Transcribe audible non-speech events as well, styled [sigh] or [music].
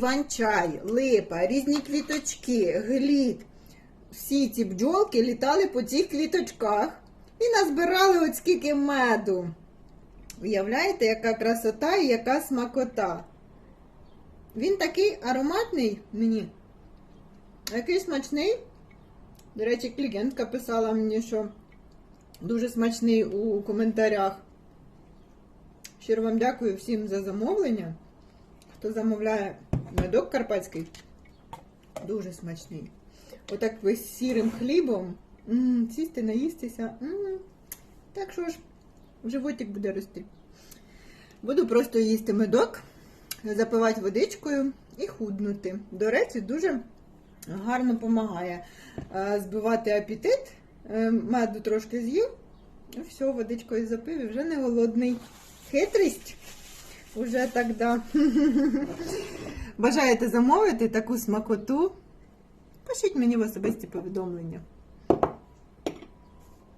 Іван-чай, липа, різні квіточки, глід. Всі ці бджолки літали по цих квіточках і назбирали от скільки меду. Уявляєте, яка красота і яка смакота. Він такий ароматний мені. Який смачний. До речі, клієнтка писала мені, що дуже смачний у коментарях. Щиро вам дякую всім за замовлення. Хто замовляє медок карпатський, дуже смачний. Отак ви з сірим хлібом. м сісти, наїстися. м Так що ж, животик буде рости. Буду просто їсти медок, запивати водичкою і худнути. До речі, дуже гарно допомагає збивати апетит. Е, Меду трошки з'їв, і все, водичкою запив і вже не голодний. Хитрість. Уже так. [laughs] Бажаєте замовити таку смакоту? Пишіть мені в особисті повідомлення.